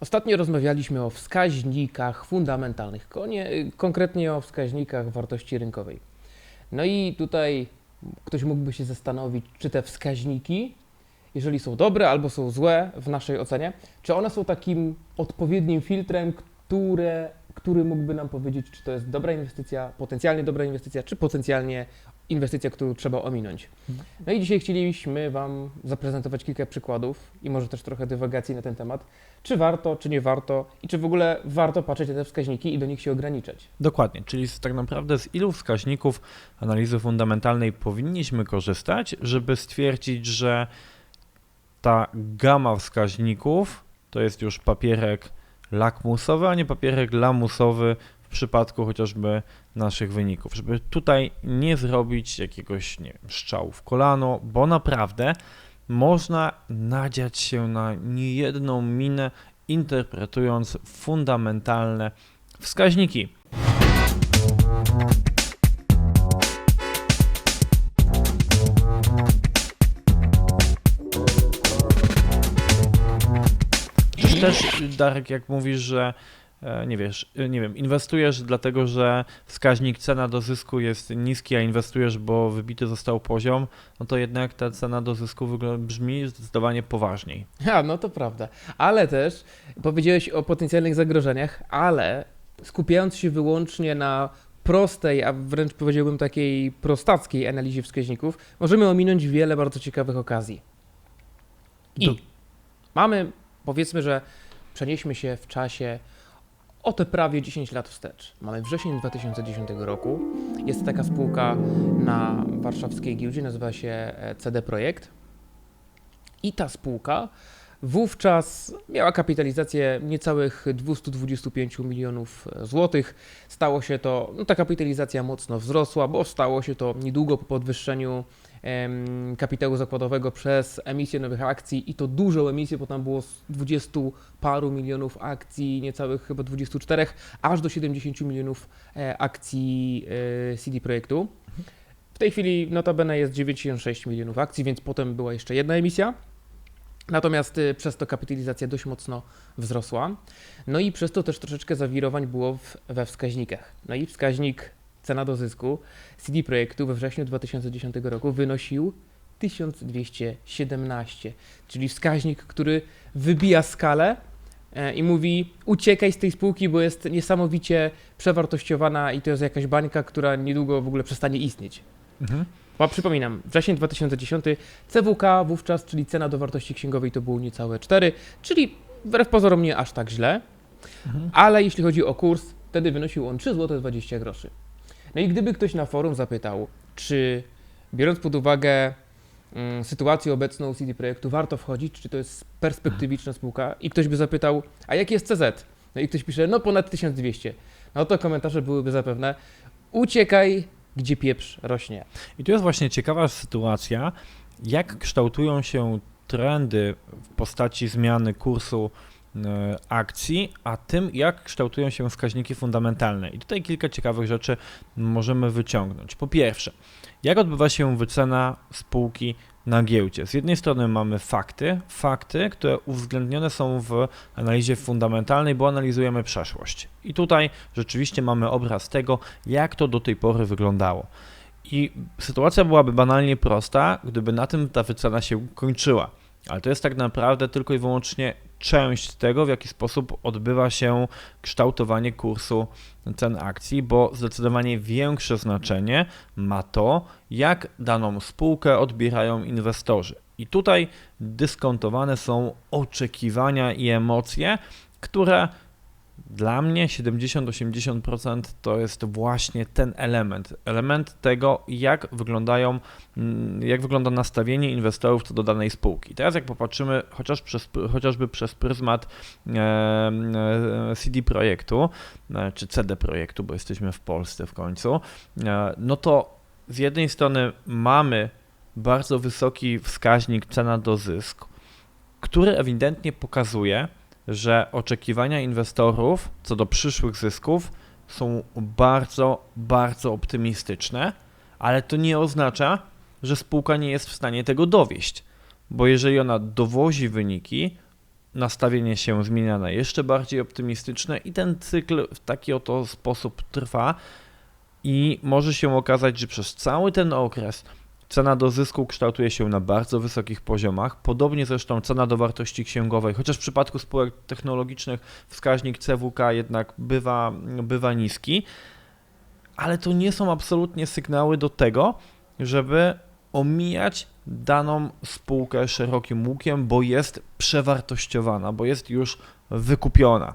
Ostatnio rozmawialiśmy o wskaźnikach fundamentalnych, konie, konkretnie o wskaźnikach wartości rynkowej. No i tutaj ktoś mógłby się zastanowić, czy te wskaźniki, jeżeli są dobre albo są złe w naszej ocenie, czy one są takim odpowiednim filtrem, które, który mógłby nam powiedzieć, czy to jest dobra inwestycja, potencjalnie dobra inwestycja, czy potencjalnie inwestycja, którą trzeba ominąć. No i dzisiaj chcieliśmy Wam zaprezentować kilka przykładów i może też trochę dywagacji na ten temat, czy warto, czy nie warto i czy w ogóle warto patrzeć na te wskaźniki i do nich się ograniczać. Dokładnie, czyli tak naprawdę z ilu wskaźników analizy fundamentalnej powinniśmy korzystać, żeby stwierdzić, że ta gama wskaźników to jest już papierek lakmusowy, a nie papierek lamusowy w przypadku chociażby naszych wyników, żeby tutaj nie zrobić jakiegoś nie wiem, strzału w kolano, bo naprawdę można nadziać się na niejedną minę interpretując fundamentalne wskaźniki. Też, Darek, jak mówisz, że nie wiesz, e, nie wiem, inwestujesz dlatego, że wskaźnik cena do zysku jest niski, a inwestujesz, bo wybity został poziom, no to jednak ta cena do zysku brzmi zdecydowanie poważniej. Ja, no to prawda. Ale też powiedziałeś o potencjalnych zagrożeniach, ale skupiając się wyłącznie na prostej, a wręcz powiedziałbym takiej prostackiej analizie wskaźników, możemy ominąć wiele bardzo ciekawych okazji. I Do- mamy, powiedzmy, że przenieśmy się w czasie o te prawie 10 lat wstecz. Mamy wrzesień 2010 roku. Jest taka spółka na warszawskiej giełdzie, nazywa się e, CD Projekt. I ta spółka wówczas miała kapitalizację niecałych 225 milionów złotych. Stało się to, no ta kapitalizacja mocno wzrosła, bo stało się to niedługo po podwyższeniu kapitału zakładowego przez emisję nowych akcji i to dużą emisję, bo tam było z 20 paru milionów akcji, niecałych chyba 24, aż do 70 milionów e, akcji e, CD Projektu. W tej chwili notabene jest 96 milionów akcji, więc potem była jeszcze jedna emisja. Natomiast y, przez to kapitalizacja dość mocno wzrosła. No i przez to też troszeczkę zawirowań było w, we wskaźnikach. No i wskaźnik cena do zysku CD Projektu we wrześniu 2010 roku wynosił 1217, czyli wskaźnik, który wybija skalę e, i mówi uciekaj z tej spółki, bo jest niesamowicie przewartościowana i to jest jakaś bańka, która niedługo w ogóle przestanie istnieć. Mhm. Bo przypominam, wrzesień 2010, CWK wówczas, czyli cena do wartości księgowej to było niecałe 4, czyli wbrew pozorom nie aż tak źle, Mhm. ale jeśli chodzi o kurs, wtedy wynosił on 3,20 zł. groszy. No i gdyby ktoś na forum zapytał, czy biorąc pod uwagę mm, sytuację obecną CD Projektu, warto wchodzić, czy to jest perspektywiczna spółka i ktoś by zapytał, a jaki jest CZ? No i ktoś pisze, no ponad 1200. No to komentarze byłyby zapewne, uciekaj, gdzie pieprz rośnie. I tu jest właśnie ciekawa sytuacja, jak kształtują się trendy w postaci zmiany kursu akcji, a tym jak kształtują się wskaźniki fundamentalne. I tutaj kilka ciekawych rzeczy możemy wyciągnąć. Po pierwsze, jak odbywa się wycena spółki na giełdzie? Z jednej strony mamy fakty, fakty, które uwzględnione są w analizie fundamentalnej, bo analizujemy przeszłość. I tutaj rzeczywiście mamy obraz tego, jak to do tej pory wyglądało. I sytuacja byłaby banalnie prosta, gdyby na tym ta wycena się kończyła. Ale to jest tak naprawdę tylko i wyłącznie część tego, w jaki sposób odbywa się kształtowanie kursu cen akcji, bo zdecydowanie większe znaczenie ma to, jak daną spółkę odbierają inwestorzy. I tutaj dyskontowane są oczekiwania i emocje, które dla mnie 70-80% to jest właśnie ten element. Element tego, jak wyglądają, mm, jak wygląda nastawienie inwestorów co do danej spółki. Teraz jak popatrzymy chociaż przez, chociażby przez pryzmat e, CD projektu, e, czy CD projektu, bo jesteśmy w Polsce w końcu, e, no to z jednej strony mamy bardzo wysoki wskaźnik cena do zysku, który ewidentnie pokazuje, że oczekiwania inwestorów co do przyszłych zysków są bardzo, bardzo optymistyczne, ale to nie oznacza, że spółka nie jest w stanie tego dowieść, bo jeżeli ona dowozi wyniki, nastawienie się zmienia na jeszcze bardziej optymistyczne i ten cykl w taki oto sposób trwa i może się okazać, że przez cały ten okres cena do zysku kształtuje się na bardzo wysokich poziomach, podobnie zresztą cena do wartości księgowej, chociaż w przypadku spółek technologicznych wskaźnik CWK jednak bywa, bywa niski, ale to nie są absolutnie sygnały do tego, żeby omijać daną spółkę szerokim łukiem, bo jest przewartościowana, bo jest już wykupiona.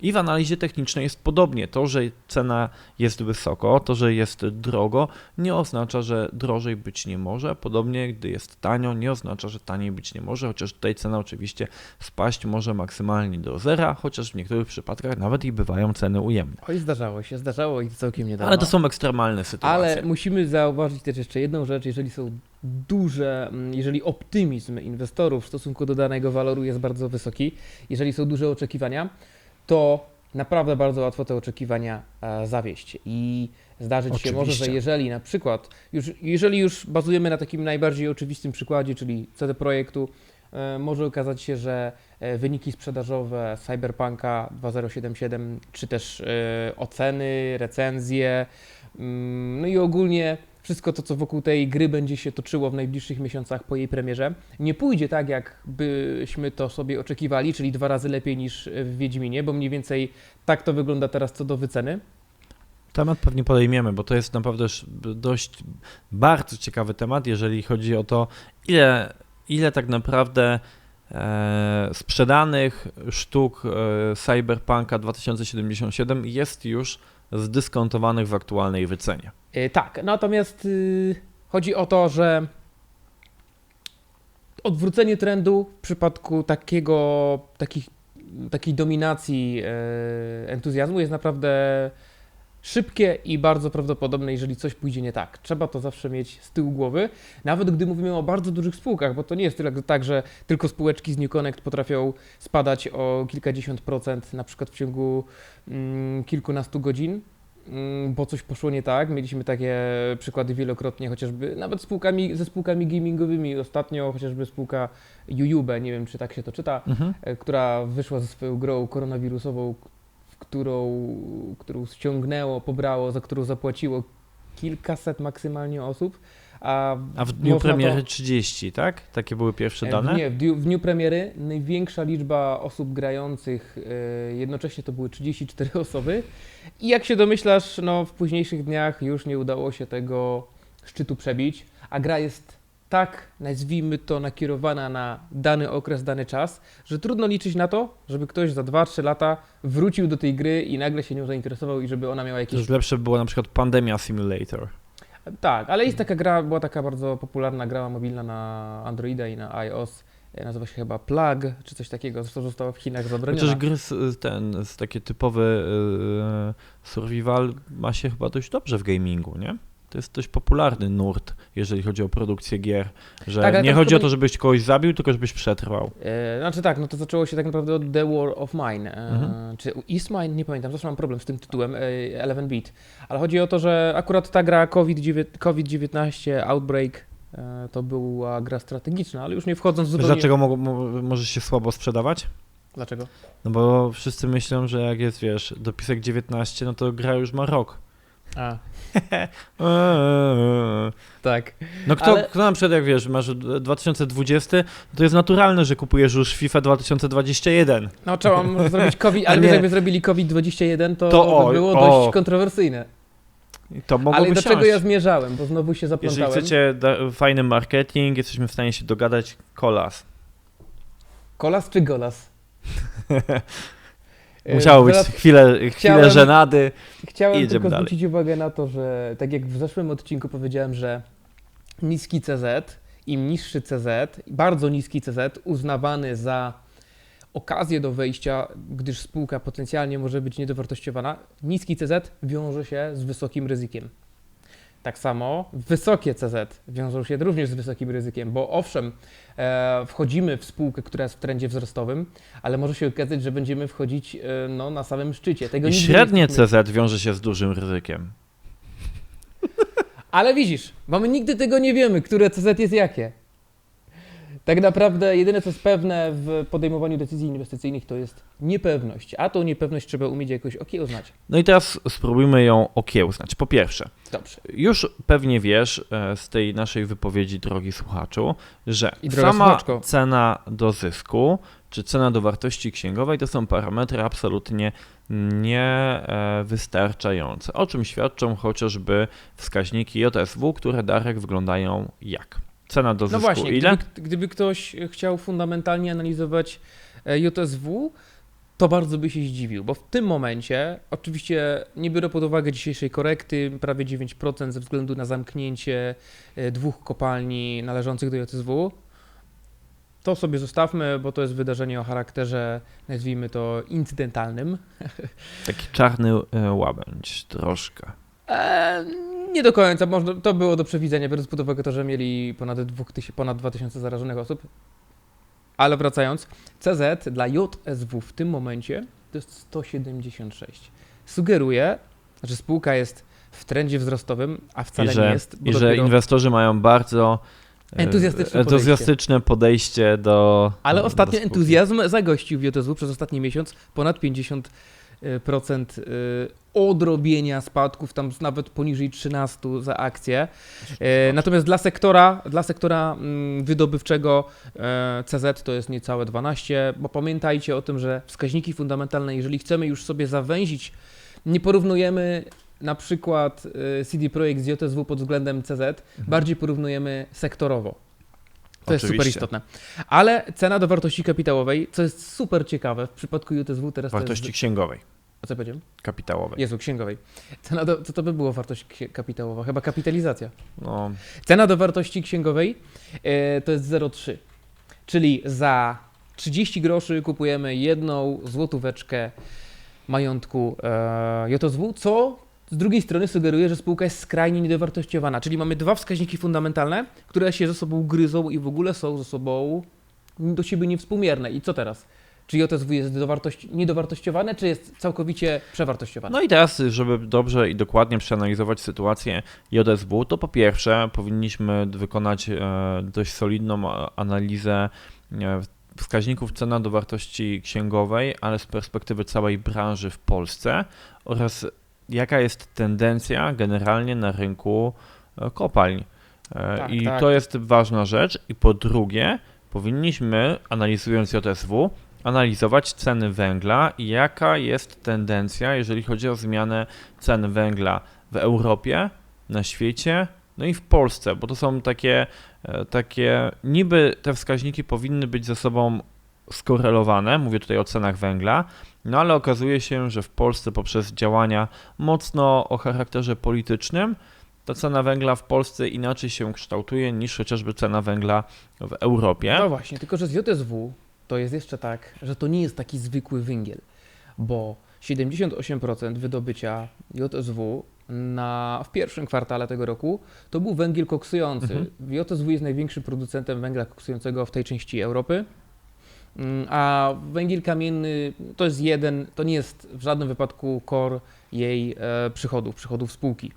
I w analizie technicznej jest podobnie. To, że cena jest wysoko, to, że jest drogo, nie oznacza, że drożej być nie może. Podobnie, gdy jest tanio, nie oznacza, że taniej być nie może, chociaż tutaj cena oczywiście spaść może maksymalnie do zera, chociaż w niektórych przypadkach nawet i bywają ceny ujemne. Oj, zdarzało się, zdarzało i całkiem niedawno. Ale to są ekstremalne sytuacje. Ale musimy zauważyć też jeszcze jedną rzecz, jeżeli są duże, mm, jeżeli optymizm inwestorów w stosunku do danego waloru jest bardzo wysoki, jeżeli są duże oczekiwania, to naprawdę bardzo łatwo te oczekiwania e, zawieść. I zdarzyć się może, że Oczywiście. jeżeli na przykład, już, jeżeli już bazujemy na takim najbardziej oczywistym przykładzie, czyli CD Projektu, e, może okazać się, że e, wyniki sprzedażowe Cyberpunka 2077, czy też oceny, recenzje, mm, no i ogólnie wszystko to, co wokół tej gry będzie się toczyło w najbliższych miesiącach po jej premierze, nie pójdzie tak, jak byśmy to sobie oczekiwali, czyli dwa razy lepiej niż w Wiedźminie, bo mniej więcej tak to wygląda teraz co do wyceny. Temat pewnie podejmiemy, bo to jest naprawdę dość bardzo ciekawy temat, jeżeli chodzi o to, ile, ile tak naprawdę e, sprzedanych sztuk e, Cyberpunka 2077 jest już zdyskontowanych w aktualnej wycenie. E, Tak, natomiast y, chodzi o to, że odwrócenie trendu w przypadku takiego, takich, takiej dominacji e, entuzjazmu jest naprawdę szybkie i bardzo prawdopodobne, jeżeli coś pójdzie nie tak. Trzeba to zawsze mieć z tyłu głowy, nawet gdy mówimy o bardzo dużych spółkach, bo to nie jest tak, że tylko spółeczki z New Connect potrafią spadać o kilkadziesiąt procent, na przykład w ciągu mm, kilkunastu godzin, mm, bo coś poszło nie tak. Mieliśmy takie przykłady wielokrotnie, chociażby nawet spółkami, ze spółkami gamingowymi. Ostatnio chociażby spółka Jujube, nie wiem czy tak się to czyta, e, która wyszła ze swoją grą koronawirusową, którą, którą ściągnęło, pobrało, za którą zapłaciło kilkaset maksymalnie osób. A, A w dniu można to- premiery 30, tak? Takie były pierwsze E, dane? Nie, w dniu, w dniu premiery największa liczba osób grających, e, jednocześnie to były 34 osoby. I jak się domyślasz, no w późniejszych dniach już nie udało się tego szczytu przebić, a gra jest tak, nazwijmy to, nakierowana na dany okres, dany czas, że trudno liczyć na to, żeby ktoś za 2-3 lata wrócił do tej gry i nagle się nią zainteresował i żeby ona miała jakieś już lepsze było na przykład Pandemia Simulator. tak, ale jest taka gra, była taka bardzo popularna gra mobilna na Androida i na iOS. e, Nazywa się chyba Plug, czy coś takiego. Zresztą została w Chinach zabroniona. Chociaż gry z, ten, z takie typowy e, survival ma się chyba dość dobrze w gamingu, nie? To jest dość popularny nurt, jeżeli chodzi o produkcję gier, że Tak, nie chodzi o to, żebyś kogoś zabił, tylko żebyś przetrwał. E, znaczy tak, no to zaczęło się tak naprawdę od The War of Mine. E, Mhm. Czy East Mine? Nie pamiętam, zawsze mam problem z tym tytułem, e, Eleven Beat. Ale chodzi o to, że akurat ta gra COVID-19, COVID-19 Outbreak to była gra strategiczna, ale już nie wchodząc zupełnie... dlaczego mo, mo, może się słabo sprzedawać? Dlaczego? No bo wszyscy myślą, że jak jest, wiesz, dopisek 19, no to gra już ma rok. A, tak. No kto, Ale- kto na przykład, jak wiesz, masz 2020, to jest naturalne, że kupujesz już FIFA 2021. No trzeba zrobić COVID, ale jakby zrobili COVID-21, to, To by oj, było o. dość kontrowersyjne. To Ale do czego ja zmierzałem, bo znowu się Jeżeli zaplątałem. chcecie da- fajny marketing, jesteśmy w stanie się dogadać, kolas. Kolas czy golas? E, Musiało być teraz chwilę, chwilę chciałem- żenady. Chciałem idziemy tylko dalej. zwrócić uwagę na to, że tak jak w zeszłym odcinku powiedziałem, że niski CZ, im niższy CZ, bardzo niski CZ, uznawany za okazję do wejścia, gdyż spółka potencjalnie może być niedowartościowana, niski CZ wiąże się z wysokim ryzykiem. Tak samo wysokie CZ wiążą się również z wysokim ryzykiem, bo owszem, e, wchodzimy w spółkę, która jest w trendzie wzrostowym, ale może się okazać, że będziemy wchodzić e, no, na samym szczycie. Tego I średnie CZ wiąże się z dużym ryzykiem. Ale widzisz, bo my nigdy tego nie wiemy, które CZ jest jakie. Tak naprawdę jedyne, co jest pewne w podejmowaniu decyzji inwestycyjnych, to jest niepewność. A tą niepewność trzeba umieć jakoś okiełznać. No i teraz spróbujmy ją okiełznać. Po pierwsze, Dobrze. już pewnie wiesz e, z tej naszej wypowiedzi, drogi słuchaczu, że sama słuchaczko. cena do zysku czy cena do wartości księgowej to są parametry absolutnie niewystarczające, o czym świadczą chociażby wskaźniki JSW, które Darek wyglądają jak? Cena do No zysku właśnie, ile? Gdyby, gdyby ktoś chciał fundamentalnie analizować e, JSW, to bardzo by się zdziwił, bo w tym momencie, oczywiście nie biorę pod uwagę dzisiejszej korekty, prawie 9% ze względu na zamknięcie e, dwóch kopalni należących do JSW, to sobie zostawmy, bo to jest wydarzenie o charakterze, nazwijmy to, incydentalnym. Taki czarny e, łabędź troszkę. E, nie do końca, można, to było do przewidzenia, biorąc pod uwagę to, że mieli ponad, 2000, ponad 2000 zarażonych osób. Ale wracając, CZ dla JSW w tym momencie to jest 176. Sugeruje, że spółka jest w trendzie wzrostowym, a wcale że, nie jest. i że inwestorzy mają bardzo Entuzjastyczne entuzjastyczne podejście do. Ale ostatnio entuzjazm zagościł w JSW przez ostatni miesiąc ponad 50% y, odrobienia spadków, tam nawet poniżej 13 za akcję. E, Natomiast dla sektora, dla sektora mm, wydobywczego CZ to jest niecałe 12, bo pamiętajcie o tym, że wskaźniki fundamentalne, jeżeli chcemy już sobie zawęzić, nie porównujemy na przykład CD Projekt z JSW pod względem CZ, bardziej porównujemy sektorowo. To jest super Oczywiście. istotne. Ale cena do wartości kapitałowej, co jest super ciekawe w przypadku JSW teraz Wartości to jest... księgowej, A co powiedziałem? kapitałowej. Jezu, księgowej. Cena do, co to by było wartość kapitałowa? Chyba kapitalizacja. No, Cena do wartości księgowej e, to jest 0,3. Czyli za 30 groszy kupujemy jedną złotóweczkę majątku e, JSW, co z drugiej strony sugeruje, że spółka jest skrajnie niedowartościowana. Czyli mamy dwa wskaźniki fundamentalne, które się ze sobą gryzą i w ogóle są ze sobą do siebie niewspółmierne. I co teraz? Czy JSW jest dowartości- niedowartościowane, czy jest całkowicie przewartościowane? no i teraz, żeby dobrze i dokładnie przeanalizować sytuację JSW, to po pierwsze powinniśmy wykonać e, dość solidną analizę e, wskaźników cena do wartości księgowej, ale z perspektywy całej branży w Polsce oraz jaka jest tendencja generalnie na rynku e, kopalń. E, Tak, I tak. to jest ważna rzecz. I po drugie, powinniśmy, analizując JSW, analizować ceny węgla i jaka jest tendencja, jeżeli chodzi o zmianę cen węgla w Europie, na świecie, no i w Polsce, bo to są takie, e, takie niby te wskaźniki powinny być ze sobą skorelowane, mówię tutaj o cenach węgla, no ale okazuje się, że w Polsce poprzez działania mocno o charakterze politycznym, ta cena węgla w Polsce inaczej się kształtuje niż chociażby cena węgla w Europie. No właśnie, tylko że z JSW to jest jeszcze tak, że to nie jest taki zwykły węgiel, bo 78% wydobycia JSW na, w pierwszym kwartale tego roku to był węgiel koksujący. Mhm. JSW jest największym producentem węgla koksującego w tej części Europy. Mm, A węgiel kamienny to jest jeden, to nie jest w żadnym wypadku core jej e, przychodów, przychodów spółki.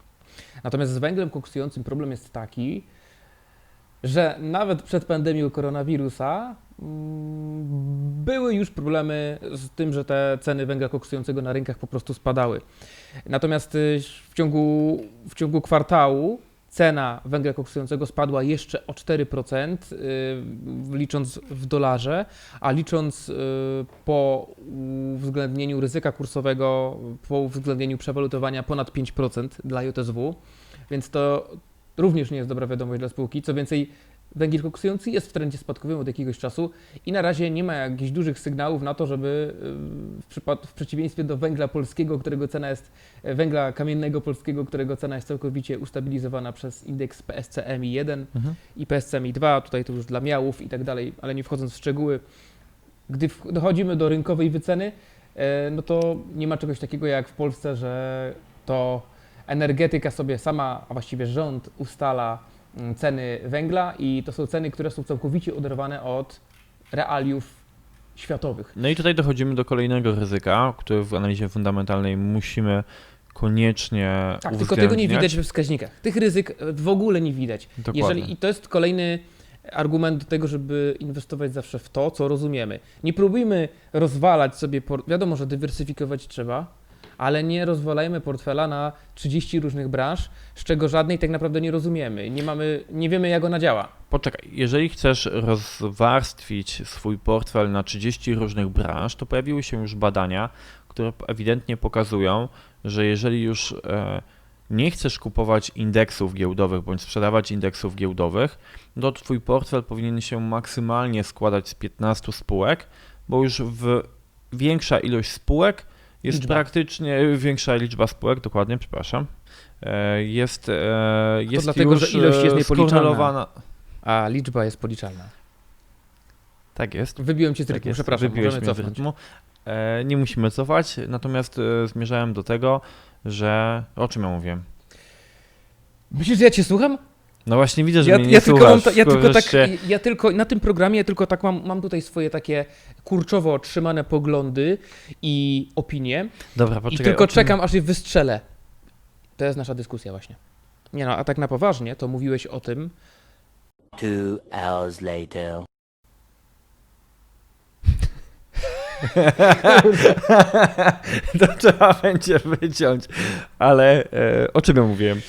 Natomiast z węglem koksującym problem jest taki, że nawet przed pandemią koronawirusa mm, były już problemy z tym, że te ceny węgla koksującego na rynkach po prostu spadały. Natomiast y, w ciągu, w ciągu kwartału cena węgla koksującego spadła jeszcze o 4%, y, licząc w dolarze, a licząc y, po uwzględnieniu ryzyka kursowego, po uwzględnieniu przewalutowania ponad 5% dla JSW, więc to również nie jest dobra wiadomość dla spółki. Co więcej, węgiel koksujący jest w trendzie spadkowym od jakiegoś czasu i na razie nie ma jakichś dużych sygnałów na to, żeby y, w, w przeciwieństwie do węgla polskiego, którego cena jest, e, węgla kamiennego polskiego, którego cena jest całkowicie ustabilizowana przez indeks PSCMI 1 Mhm. i PSCMI 2, tutaj to już dla miałów i tak dalej, ale nie wchodząc w szczegóły, gdy dochodzimy do rynkowej wyceny, e, no to nie ma czegoś takiego jak w Polsce, że to energetyka sobie sama, a właściwie rząd ustala ceny węgla i to są ceny, które są całkowicie oderwane od realiów światowych. No i tutaj dochodzimy do kolejnego ryzyka, które w analizie fundamentalnej musimy koniecznie Tak, tylko tego nie widać we wskaźnikach. Tych ryzyk e, w ogóle nie widać. Dokładnie. Jeżeli, I to jest kolejny, argument do tego, żeby inwestować zawsze w to, co rozumiemy. Nie próbujmy rozwalać sobie, wiadomo, że dywersyfikować trzeba, ale nie rozwalajmy portfela na 30 różnych branż, z czego żadnej tak naprawdę nie rozumiemy. Nie mamy, nie wiemy jak ona działa. Poczekaj, jeżeli chcesz rozwarstwić swój portfel na 30 różnych branż, to pojawiły się już badania, które ewidentnie pokazują, że jeżeli już e, nie chcesz kupować indeksów giełdowych bądź sprzedawać indeksów giełdowych, to twój portfel powinien się maksymalnie składać z 15 spółek, bo już w większa ilość spółek jest Liczba. praktycznie większa liczba spółek, dokładnie, przepraszam. e, Jest, e, jest dlatego, już że ilość jest e, niepoliczalna. A liczba jest policzalna. Tak jest. Wybiłem cię z Tak rytmu, jest. przepraszam, Wybiłeś możemy cofnąć. rytmu. Nie musimy cofać, natomiast zmierzałem do tego, że. O czym ja mówiłem? Myślisz, że ja cię słucham? No właśnie widzę, że Ja, mnie nie ja tylko słuchasz. mam to, ja tylko tylko tak, wreszcie- ja tylko na tym programie ja tylko tak mam, mam tutaj swoje takie kurczowo otrzymane poglądy i opinie Dobra, i poczekaj. tylko o czym- czekam aż je wystrzelę. To jest nasza dyskusja właśnie. Nie no, a tak na poważnie, to mówiłeś o tym, Two hours later. to trzeba będzie wyciąć. Ale e, o czym ja mówiłem?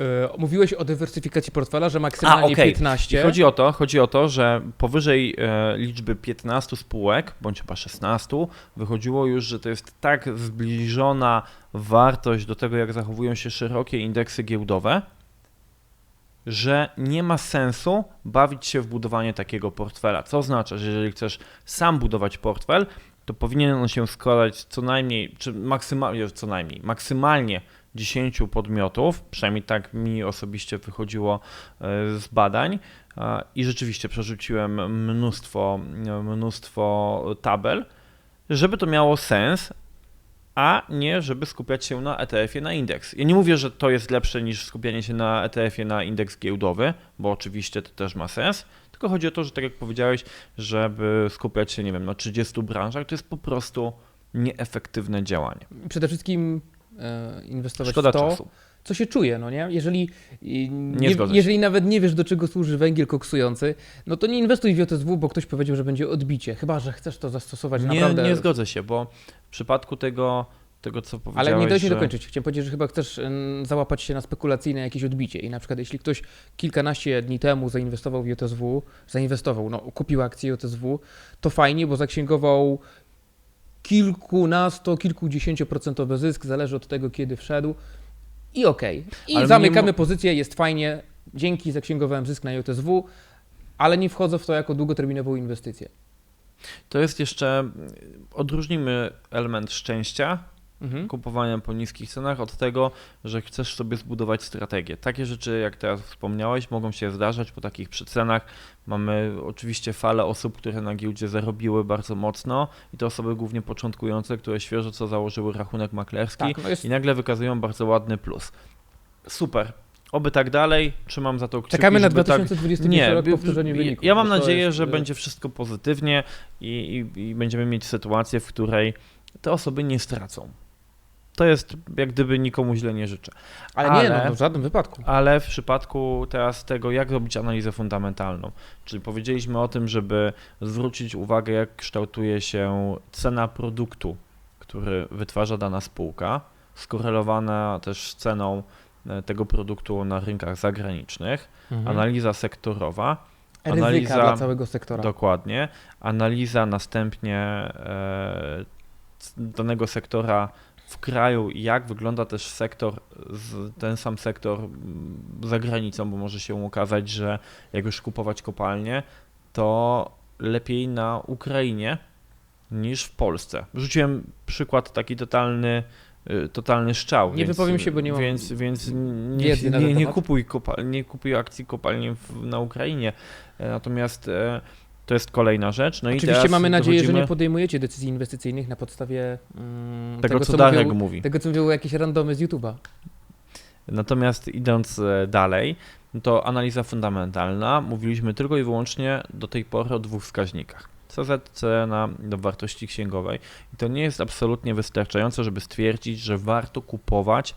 E, mówiłeś o dywersyfikacji portfela, że maksymalnie okej. 15. I chodzi o to, chodzi o to, że powyżej e, liczby 15 spółek, bądź chyba 16, wychodziło już, że to jest tak zbliżona wartość do tego, jak zachowują się szerokie indeksy giełdowe, że nie ma sensu bawić się w budowanie takiego portfela. Co oznacza, że jeżeli chcesz sam budować portfel, to powinien on się składać co najmniej, czy maksymalnie, co najmniej, maksymalnie 10 podmiotów, przynajmniej tak mi osobiście wychodziło e, z badań a, i rzeczywiście przerzuciłem mnóstwo, mnóstwo tabel, żeby to miało sens, a nie żeby skupiać się na ETF-ie na indeks. Ja nie mówię, że to jest lepsze niż skupianie się na ETF-ie na indeks giełdowy, bo oczywiście to też ma sens, tylko chodzi o to, że tak jak powiedziałeś, żeby skupiać się, nie wiem, na 30 branżach, to jest po prostu nieefektywne działanie. Przede wszystkim e, inwestować Szkoda w to, czasu. co się czuje, no nie? Jeżeli, nie, się. jeżeli nawet nie wiesz, do czego służy węgiel koksujący, no to nie inwestuj w JSW, bo ktoś powiedział, że będzie odbicie. Chyba, że chcesz to zastosować Nie, naprawdę. nie zgodzę się, bo w przypadku tego, tego co powiedziałeś, Ale nie mi że... dokończyć. Chciałem powiedzieć, że chyba chcesz załapać się na spekulacyjne jakieś odbicie. I na przykład jeśli ktoś kilkanaście dni temu zainwestował w JSW, zainwestował, no kupił akcję JSW, to fajnie, bo zaksięgował kilkunasto, kilkudziesięcioprocentowy zysk, zależy od tego, kiedy wszedł. I okej. I Ale zamykamy pozycję, jest fajnie, dzięki zaksięgowałem zysk na JSW, ale nie wchodzę w to jako długoterminową inwestycję. To jest jeszcze, odróżnimy element szczęścia, Mhm. kupowania po niskich cenach od tego, że chcesz sobie zbudować strategię. Takie rzeczy, jak teraz wspomniałeś, mogą się zdarzać po takich przecenach. Mamy oczywiście falę osób, które na giełdzie zarobiły bardzo mocno i to osoby głównie początkujące, które świeżo co założyły rachunek maklerski Tak, no jest, i nagle wykazują bardzo ładny plus. Super. Oby tak dalej, trzymam za to kciuki, czekamy na żeby tak 2021 rok powtórzenie wyników. Ja mam nadzieję, jest, że będzie wszystko pozytywnie i, i, i będziemy mieć sytuację, w której te osoby nie stracą. To jest jak gdyby nikomu źle nie życzę. Ale, nie, ale- no, w żadnym wypadku. Ale w przypadku teraz tego, jak robić analizę fundamentalną, czyli powiedzieliśmy o tym, żeby zwrócić uwagę, jak kształtuje się cena produktu, który wytwarza dana spółka, skorelowana też z ceną e, tego produktu na rynkach zagranicznych, Mhm. analiza sektorowa, Ryzyka analiza- dla całego sektora. Dokładnie. Analiza następnie e, danego sektora w kraju i jak wygląda też sektor, ten sam sektor za granicą, bo może się okazać, że jak już kupować kopalnie, to lepiej na Ukrainie niż w Polsce. Rzuciłem przykład taki totalny, y, totalny szczał. Nie więc, wypowiem się, bo nie mam Więc, więc nie, nie, nie, kupuj kopal, nie kupuj akcji kopalni na Ukrainie. E, Natomiast e, to jest kolejna rzecz. No i Oczywiście teraz mamy nadzieję, że dochodzimy nie podejmujecie decyzji inwestycyjnych na podstawie mm, tego, co co Darek mówią, mówi. tego, co mówią jakieś randomy z YouTube'a. Natomiast idąc e, dalej, to analiza fundamentalna. Mówiliśmy tylko i wyłącznie do tej pory o dwóch wskaźnikach. CZ, cena do wartości księgowej. I to nie jest absolutnie wystarczające, żeby stwierdzić, że warto kupować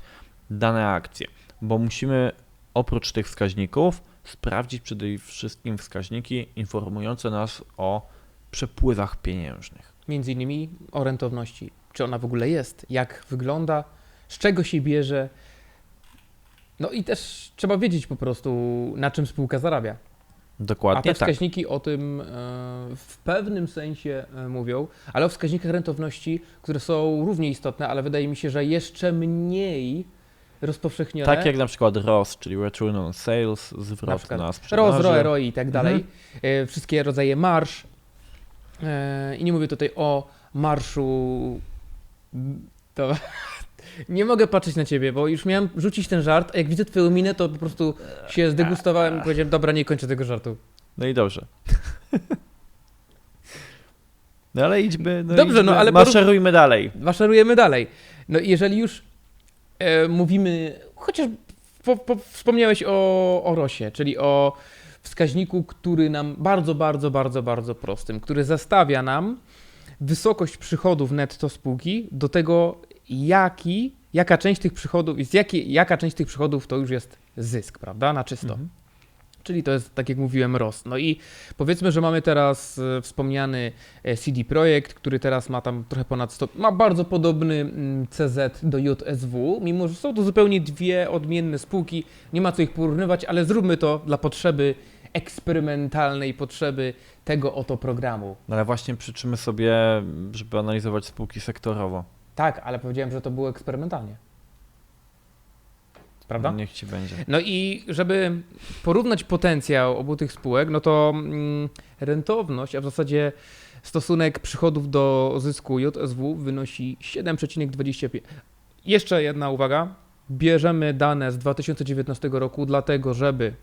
dane akcje, bo musimy oprócz tych wskaźników sprawdzić przede wszystkim wskaźniki informujące nas o przepływach pieniężnych. Między innymi o rentowności. Czy ona w ogóle jest? Jak wygląda? Z czego się bierze? No i też trzeba wiedzieć po prostu, na czym spółka zarabia. A Dokładnie te tak. wskaźniki o tym e, w pewnym sensie e, mówią, ale o wskaźnikach rentowności, które są równie istotne, ale wydaje mi się, że jeszcze mniej rozpowszechnione. Tak jak na przykład ROS, czyli Return on Sales, Na zwrot przykład na. ROS, ROE, ROI i tak dalej. Mhm. Wszystkie rodzaje marsz. E, I nie mówię tutaj o marszu. To. Nie mogę patrzeć na ciebie, bo już miałem rzucić ten żart, a jak widzę twoją minę, to po prostu się zdegustowałem i powiedziałem, dobra, nie kończę tego żartu. No i dobrze. No ale idźmy, no Dobrze, idźmy, no ale maszerujmy dalej. Maszerujemy dalej. No i jeżeli już e, mówimy, chociaż po, po, wspomniałeś o, o ROSie, czyli o wskaźniku, który nam bardzo, bardzo, bardzo, bardzo prostym, który zastawia nam wysokość przychodów netto spółki do tego, jaki, jaka część tych przychodów, z jakiej, jaka część tych przychodów to już jest zysk, prawda, na czysto. Mhm. Czyli to jest, tak jak mówiłem, ROS. No i powiedzmy, że mamy teraz e, wspomniany e, CD Projekt, który teraz ma tam trochę ponad 100, ma bardzo podobny mm, CZ do JSW, mimo że są to zupełnie dwie odmienne spółki, nie ma co ich porównywać, ale zróbmy to dla potrzeby eksperymentalnej, potrzeby tego oto programu. No ale właśnie przyczymy sobie, żeby analizować spółki sektorowo. Tak, ale powiedziałem, że to było eksperymentalnie. Prawda? Niech ci będzie. No i żeby porównać potencjał obu tych spółek, no to mm, rentowność, a w zasadzie stosunek przychodów do zysku JSW wynosi 7,25. Jeszcze jedna uwaga. Bierzemy dane z 2019 roku, dlatego żeby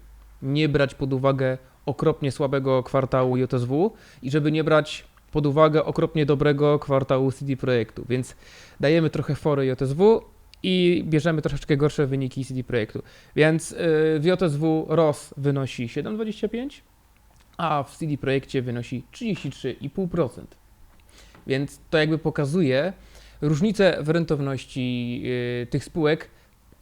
nie brać pod uwagę okropnie słabego kwartału JSW i żeby nie brać pod uwagę okropnie dobrego kwartału CD Projektu. Więc dajemy trochę fory JSW i bierzemy troszeczkę gorsze wyniki CD Projektu. Więc yy, w JSW ROS wynosi 7,25, a w CD Projekcie wynosi 33,5%. Więc to jakby pokazuje różnicę w rentowności yy, tych spółek,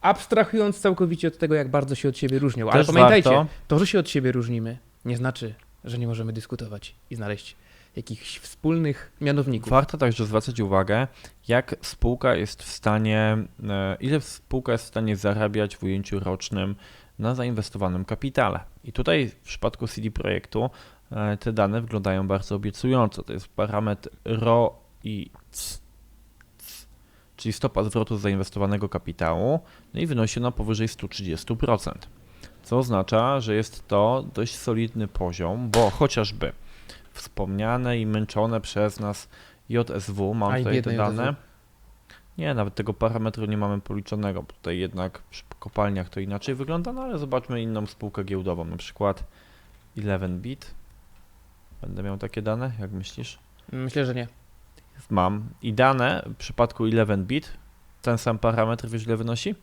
abstrahując całkowicie od tego, jak bardzo się od siebie różnią. Ale Też pamiętajcie, warto, to, że się od siebie różnimy, nie znaczy, że nie możemy dyskutować i znaleźć jakichś wspólnych mianowników. warto także zwracać uwagę, jak spółka jest w stanie, e, ile spółka jest w stanie zarabiać w ujęciu rocznym na zainwestowanym kapitale. I tutaj w przypadku CD Projektu e, te dane wyglądają bardzo obiecująco. To jest parametr ROI, czyli stopa zwrotu z zainwestowanego kapitału, no i wynosi ona powyżej 130%. Co oznacza, że jest to dość solidny poziom, bo chociażby wspomniane i męczone przez nas JSW, mam Aj, tutaj te dane. JSW. Nie, nawet tego parametru nie mamy policzonego, bo tutaj jednak przy kopalniach to inaczej wygląda, no ale zobaczmy inną spółkę giełdową, na przykład 11bit. Będę miał takie dane, jak myślisz? Myślę, że nie. Mam. I dane w przypadku 11bit, ten sam parametr, wiesz ile wynosi?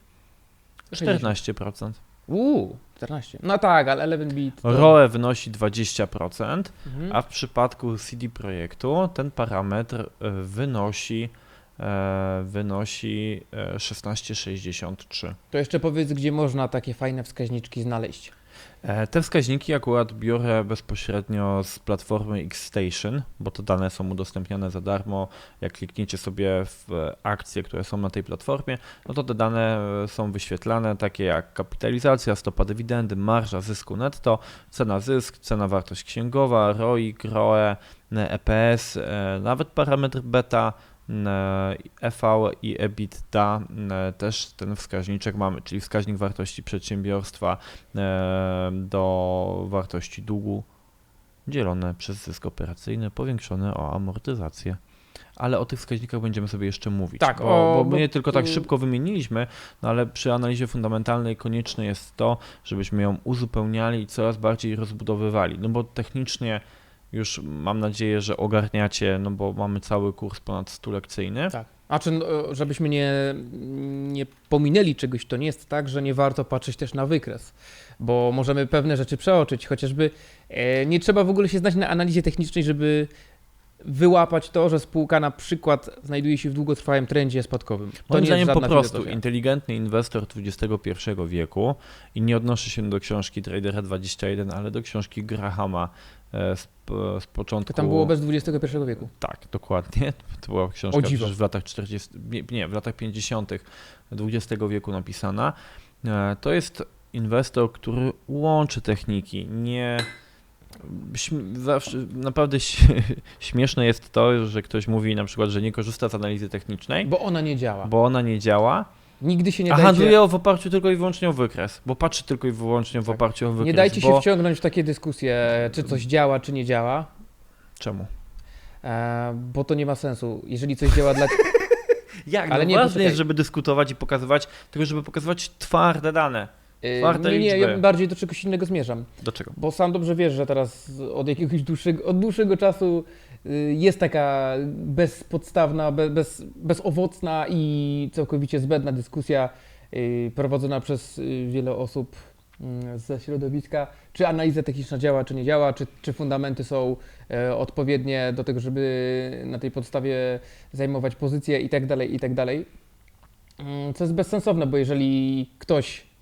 14%. Uuu, 14. No tak, ale 11 bit. to- ROE wynosi 20%, Mhm. a w przypadku CD Projektu ten parametr e, wynosi e, wynosi e, 16,63. To jeszcze powiedz, gdzie można takie fajne wskaźniczki znaleźć. E, Te wskaźniki akurat biorę bezpośrednio z platformy Xstation, bo te dane są udostępniane za darmo. Jak klikniecie sobie w akcje, które są na tej platformie, no to te dane e, są wyświetlane, takie jak kapitalizacja, stopa dywidendy, marża zysku netto, cena zysk, cena wartość księgowa, ROIC, ROE, EPS, e, nawet parametr beta, EV i EBITDA e, też ten wskaźniczek mamy, czyli wskaźnik wartości przedsiębiorstwa e, do wartości długu dzielone przez zysk operacyjny powiększone o amortyzację. Ale o tych wskaźnikach będziemy sobie jeszcze mówić. Tak, bo, o- bo my je tylko tak tu- szybko wymieniliśmy, no ale przy analizie fundamentalnej konieczne jest to, żebyśmy ją uzupełniali i coraz bardziej rozbudowywali. No bo technicznie już mam nadzieję, że ogarniacie, no bo mamy cały kurs ponad 100 lekcyjny. Tak. A czy, no, żebyśmy nie, nie pominęli czegoś, to nie jest tak, że nie warto patrzeć też na wykres, bo możemy pewne rzeczy przeoczyć, chociażby e, nie trzeba w ogóle się znać na analizie technicznej, żeby wyłapać to, że spółka na przykład znajduje się w długotrwałym trendzie spadkowym. To Moim nie zdaniem po prostu filozofia. inteligentny inwestor XXI wieku i nie odnoszę się do książki Tradera 21, ale do książki Grahama e, z, z początku. To tam było bez XXI wieku. Tak, dokładnie. To była książka w latach 40, nie, w latach 50. XX wieku napisana. E, To jest inwestor, który łączy techniki, nie zawsze, naprawdę śmieszne jest to, że ktoś mówi na przykład, że nie korzysta z analizy technicznej, Bo ona nie działa. bo ona nie działa, Nigdy się nie a dajcie, handluje w oparciu tylko i wyłącznie o wykres, bo patrzy tylko i wyłącznie w Tak. oparciu o wykres. nie dajcie się bo... wciągnąć w takie dyskusje, czy coś działa, czy nie działa, Czemu? e, bo to nie ma sensu. Jeżeli coś działa dla... Jak? Ale no nie, ważne jest, żeby dyskutować i pokazywać, tylko żeby pokazywać twarde dane. Czwarte nie, nie, ja bardziej do czegoś innego zmierzam. Do czego? Bo sam dobrze wiesz, że teraz od jakiegoś dłuższego, od dłuższego czasu y, jest taka bezpodstawna, be, bez, bezowocna i całkowicie zbędna dyskusja y, prowadzona przez y, wiele osób mm, ze środowiska, czy analiza techniczna działa, czy nie działa, czy, czy fundamenty są e, odpowiednie do tego, żeby na tej podstawie zajmować pozycję i tak dalej, i tak dalej. Mm, Co jest bezsensowne, bo jeżeli ktoś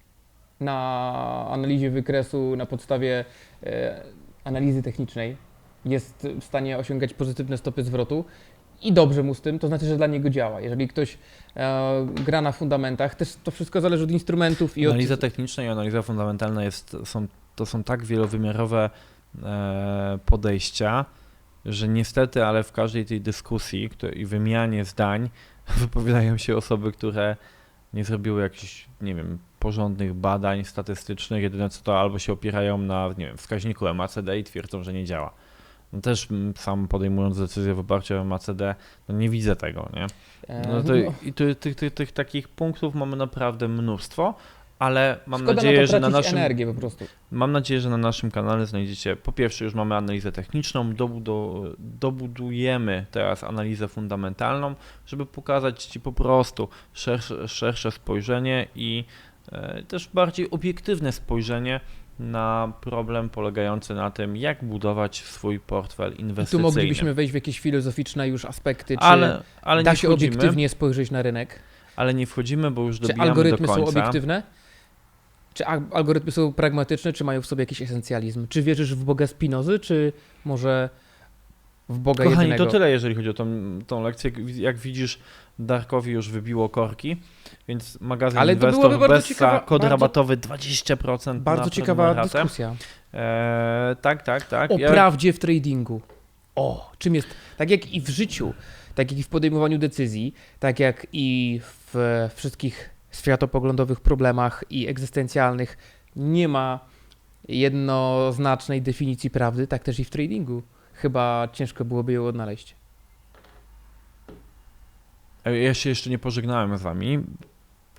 na analizie wykresu na podstawie e, analizy technicznej jest w stanie osiągać pozytywne stopy zwrotu i dobrze mu z tym, to znaczy, że dla niego działa. Jeżeli ktoś e, gra na fundamentach, też to wszystko zależy od instrumentów i od... Analiza techniczna i analiza fundamentalna jest, są, to są tak wielowymiarowe e, podejścia, że niestety, ale w każdej tej dyskusji które, i wymianie zdań wypowiadają się osoby, które nie zrobiły jakichś, nie wiem, porządnych badań statystycznych, jedyne co to albo się opierają na, nie wiem, wskaźniku MACD i twierdzą, że nie działa. No też mm, sam podejmując decyzję w oparciu o MACD, no nie widzę tego, nie? No to, no, I tu, tych, tych, tych takich punktów mamy naprawdę mnóstwo, ale mam szkoda nadzieję, na że na naszym energię po prostu. mam nadzieję, że na naszym kanale znajdziecie po pierwsze już mamy analizę techniczną, dobudu, dobudujemy teraz analizę fundamentalną, żeby pokazać ci po prostu szersze, szersze spojrzenie i też bardziej obiektywne spojrzenie na problem polegający na tym, jak budować swój portfel I tu inwestycyjny. moglibyśmy wejść w jakieś filozoficzne już aspekty, czy ale, ale da się wchodzimy, obiektywnie spojrzeć na rynek. ale nie wchodzimy, bo już Czy dobijamy algorytmy do są obiektywne? Czy algorytmy są pragmatyczne, czy mają w sobie jakiś esencjalizm? Czy wierzysz w Boga Spinozy, czy może w Boga Kochani, jedynego? to tyle, jeżeli chodzi o tą, tą lekcję. Jak- widzisz, Darkowi już wybiło korki, więc magazyn Ale to Inwestor Bessa, ciekawa- kod bardzo- rabatowy 20% Bardzo ciekawa dyskusja. Eee, tak, tak, tak. O Ja- prawdzie w tradingu. O, czym jest. Tak jak i w życiu, tak jak i w podejmowaniu decyzji, tak jak i w wszystkich światopoglądowych problemach i egzystencjalnych nie ma jednoznacznej definicji prawdy, tak też i w tradingu. Chyba ciężko byłoby ją odnaleźć. E, Ja się jeszcze nie pożegnałem z wami.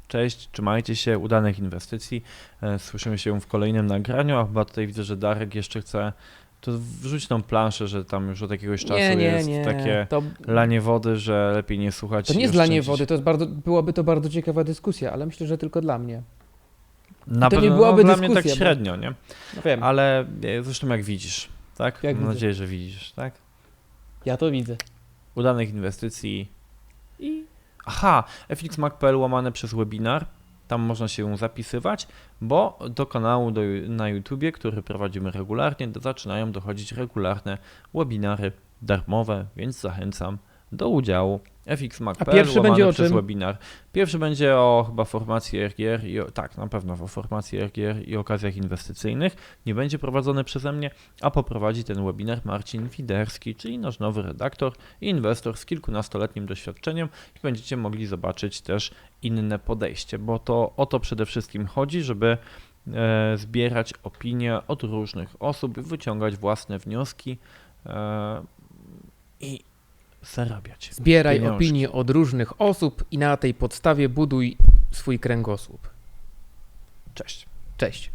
Cześć, trzymajcie się, udanych inwestycji. E, Słyszymy się w kolejnym nagraniu, a chyba tutaj widzę, że Darek jeszcze chce to wrzuć tą planszę, że tam już od jakiegoś czasu nie, nie, jest nie. takie To, lanie wody, że lepiej nie słuchać. to nie jest oszczędzić. wody, to jest bardzo, byłaby to bardzo ciekawa dyskusja, ale myślę, że tylko dla mnie. Na to nie pewno byłaby dla mnie tak dyskusja, średnio, nie? No wiem, Ale e, zresztą jak widzisz, tak? Jak Mam widzę. nadzieję, że widzisz, tak? ja to widzę. Udanych inwestycji i... Aha, fxmac.pl łamane przez webinar. Tam można się zapisywać, bo do kanału do, na YouTubie, który prowadzimy regularnie, do, zaczynają dochodzić regularne webinary darmowe, więc zachęcam do udziału. fxmac.pl A pierwszy będzie o przez czym? webinar. Pierwszy będzie o chyba formacji RGR i o, tak, na pewno o formacji RGR i okazjach inwestycyjnych. Nie będzie prowadzony przeze mnie, a poprowadzi ten webinar Marcin Widerski, czyli nasz nowy redaktor i inwestor z kilkunastoletnim doświadczeniem i będziecie mogli zobaczyć też inne podejście, bo to o to przede wszystkim chodzi, żeby e, zbierać opinie od różnych osób, wyciągać własne wnioski e, i zarabiać. Zbieraj pieniążki. opinie od różnych osób i na tej podstawie buduj swój kręgosłup. Cześć. Cześć.